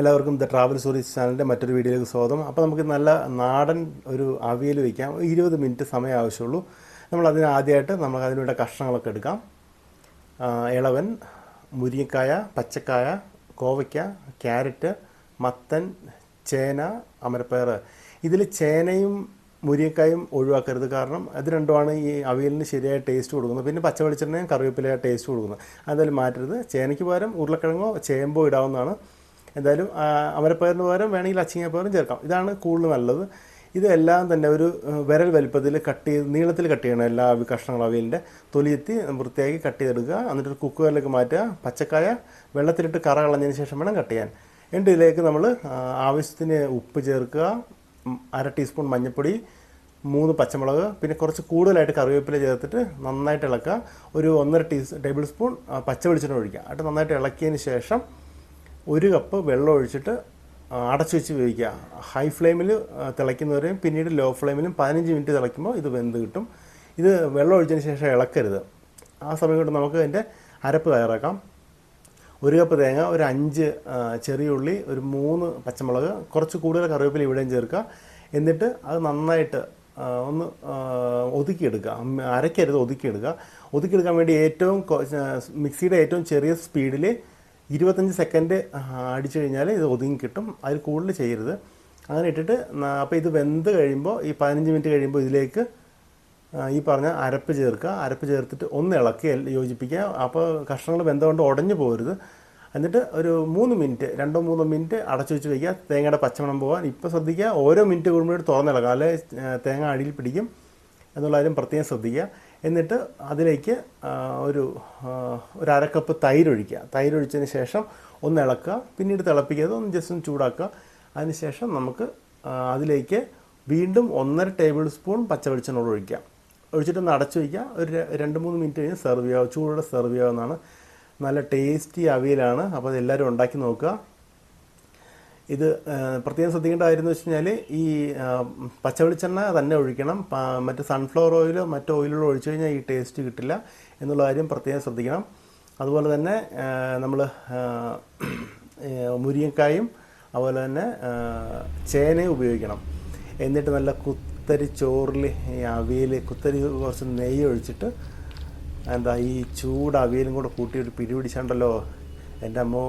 എല്ലാവർക്കും the travel stories ചാനലിന്റെ മറ്റൊരു വീഡിയോയിലേക്ക് സ്വാഗതം. അപ്പോൾ നമുക്ക് നല്ല നാടൻ ഒരു അവിയൽ വയ്ക്കാം ഇരുപത് മിനിറ്റ് സമയം ആവശ്യമുള്ളൂ. നമ്മൾ അതിന് ആദ്യമായിട്ട് നമുക്ക് അതിനുള്ള കഷ്ണങ്ങളൊക്കെ എടുക്കാം. ഇളവൻ മുരിങ്ങക്കായ പച്ചക്കായ കോവയ്ക്ക ക്യാരറ്റ് മത്തൻ ചേന അമരപ്പയർ ഇതിൽ ചേനയും മുരിങ്ങക്കായും ഒഴിവാക്കരുത്. കാരണം അത് രണ്ടുമാണ് ഈ അവിയലിന് ശരിയായ ടേസ്റ്റ് കൊടുക്കുന്നത്. പിന്നെ പച്ച വെളിച്ചെണ്ണയും കറിവേപ്പിലയായ ടേസ്റ്റ് കൊടുക്കുന്നത്. അതെന്തായാലും മാറ്റരുത്. ചേനയ്ക്ക് പകരം ഉരുളക്കിഴങ്ങോ ചേമ്പോ ഇടാവുന്നതാണ്. എന്തായാലും അമരപ്പയറിന് പകരം വേണമെങ്കിൽ അച്ചിങ്ങപ്പയറും ചേർക്കാം. ഇതാണ് കൂടുതൽ നല്ലത്. ഇതെല്ലാം തന്നെ ഒരു വിരൽ വലിപ്പത്തിൽ കട്ട് ചെയ്ത് നീളത്തിൽ കട്ട് ചെയ്യണം എല്ലാ കഷ്ണങ്ങളും അവയിലിന്റെ. തൊലിയെത്തി വൃത്തിയാക്കി കട്ട് ചെയ്തെടുക്കുക. എന്നിട്ട് ഒരു കുക്കറിലേക്ക് മാറ്റുക. പച്ചക്കായ വെള്ളത്തിലിട്ട് കറ കളഞ്ഞതിന് ശേഷം വേണം കട്ട് ചെയ്യാൻ. എന്നിട്ട് ഇതിലേക്ക് നമ്മൾ ആവശ്യത്തിന് ഉപ്പ് ചേർക്കുക. അര ടീസ്പൂൺ മഞ്ഞൾപ്പൊടി മൂന്ന് പച്ചമുളക് പിന്നെ കുറച്ച് കൂടുതലായിട്ട് കറിവേപ്പില ചേർത്തിട്ട് നന്നായിട്ട് ഇളക്കുക. ഒരു ഒന്നര ടീ ടേബിൾ സ്പൂൺ പച്ച വെളിച്ചെണ്ണ ഒഴിക്കുക. എന്നിട്ട് നന്നായിട്ട് ഇളക്കിയതിന് ശേഷം ഒരു കപ്പ് വെള്ളം ഒഴിച്ചിട്ട് അടച്ചു വെച്ച് വേവിക്കുക. ഹൈ ഫ്ലെയിമിൽ തിളയ്ക്കുന്നവരെയും പിന്നീട് ലോ ഫ്ലെയിമിലും പതിനഞ്ച് മിനിറ്റ് തിളയ്ക്കുമ്പോൾ ഇത് വെന്ത് കിട്ടും. ഇത് വെള്ളം ഒഴിച്ചതിന് ശേഷം ഇളക്കരുത്. ആ സമയം കൊണ്ട് നമുക്ക് അതിന്റെ അരപ്പ് തയ്യാറാക്കാം. ഒരു കപ്പ് തേങ്ങ ഒരു അഞ്ച് ചെറിയ ഉള്ളി ഒരു മൂന്ന് പച്ചമുളക് കുറച്ച് കൂടുതൽ കറിവേപ്പില ഇവിടെയും ചേർക്കുക. എന്നിട്ട് അത് നന്നായിട്ട് ഒന്ന് ഒതുക്കിയെടുക്കുക. അരക്കരുത് ഒതുക്കിയെടുക്കുക. ഒതുക്കിയെടുക്കാൻ വേണ്ടി ഏറ്റവും മിക്സിയുടെ ഏറ്റവും ചെറിയ സ്പീഡിൽ ഇരുപത്തഞ്ച് സെക്കൻഡ് അടിച്ചു കഴിഞ്ഞാൽ ഇത് ഒതുങ്ങി കിട്ടും. അതിൽ കൂടുതൽ ചെയ്യരുത്. അങ്ങനെ ഇട്ടിട്ട് അപ്പോൾ ഇത് വെന്ത് കഴിയുമ്പോൾ ഈ പതിനഞ്ച് മിനിറ്റ് കഴിയുമ്പോൾ ഇതിലേക്ക് ഈ പറഞ്ഞ അരപ്പ് ചേർക്കുക. അരപ്പ് ചേർത്തിട്ട് ഒന്ന് ഇളക്കി യോജിപ്പിക്കുക. അപ്പോൾ കഷ്ണങ്ങൾ വെന്തുകൊണ്ട് ഉടഞ്ഞു പോകരുത് എന്നിട്ട് ഒരു മൂന്ന് മിനിറ്റ് രണ്ടോ മൂന്നോ മിനിറ്റ് അടച്ചു വെച്ച് വയ്ക്കുക തേങ്ങയുടെ പച്ചമണം പോകാൻ ഇപ്പോൾ ശ്രദ്ധിക്കുക ഓരോ മിനിറ്റ് കൂടുമ്പോഴും തുറന്നിളക്കുക. അല്ലെ തേങ്ങ അടിയിൽ പിടിക്കും. എന്നുള്ള കാര്യം പ്രത്യേകം ശ്രദ്ധിക്കുക. എന്നിട്ട് അതിലേക്ക് ഒരു ഒരു അരക്കപ്പ് തൈരൊഴിക്കുക. തൈരൊഴിച്ചതിന് ശേഷം ഒന്ന് ഇളക്കുക. പിന്നീട് തിളപ്പിക്കുക. ഒന്ന് ജസ്റ്റ് ഒന്ന് ചൂടാക്കുക. അതിനുശേഷം നമുക്ക് അതിലേക്ക് വീണ്ടും ഒന്നര ടേബിൾ സ്പൂൺ പച്ച വെളിച്ചെണ്ണ ഒഴിച്ചിട്ട് ഒഴിക്കുക ഒഴിച്ചിട്ടൊന്ന് അടച്ചു വയ്ക്കുക. ഒരു രണ്ട് മൂന്ന് മിനിറ്റ് കഴിഞ്ഞ് സെർവ് ചെയ്യാവും ചൂടോടെ സെർവ് ചെയ്യാവുന്നതാണ് നല്ല ടേസ്റ്റി അവിയലാണ്. അപ്പോൾ അത് എല്ലാവരും ഉണ്ടാക്കി നോക്കുക. ഇത് പ്രത്യേകം ശ്രദ്ധിക്കേണ്ട കാര്യം എന്ന് വെച്ച് കഴിഞ്ഞാൽ ഈ പച്ച വെളിച്ചെണ്ണ തന്നെ ഒഴിക്കണം. മറ്റ് സൺഫ്ലവർ ഓയിലോ മറ്റോ ഓയിലുകളോ ഒഴിച്ചു കഴിഞ്ഞാൽ ഈ ടേസ്റ്റ് കിട്ടില്ല എന്നുള്ള കാര്യം പ്രത്യേകം ശ്രദ്ധിക്കണം. അതുപോലെ തന്നെ നമ്മൾ മുരിങ്ങക്കായും അതുപോലെ തന്നെ ചേനയും ഉപയോഗിക്കണം. എന്നിട്ട് നല്ല കുത്തരി ചോറിൽ ഈ അവിയൽ കുത്തരി കുറച്ച് നെയ്യ് ഒഴിച്ചിട്ട് എന്താ ഈ ചൂട് അവിയലും കൂടെ കൂട്ടി ഒരു പിടി പിടിച്ചാണ്ടല്ലോ എന്റെ അമ്മോ.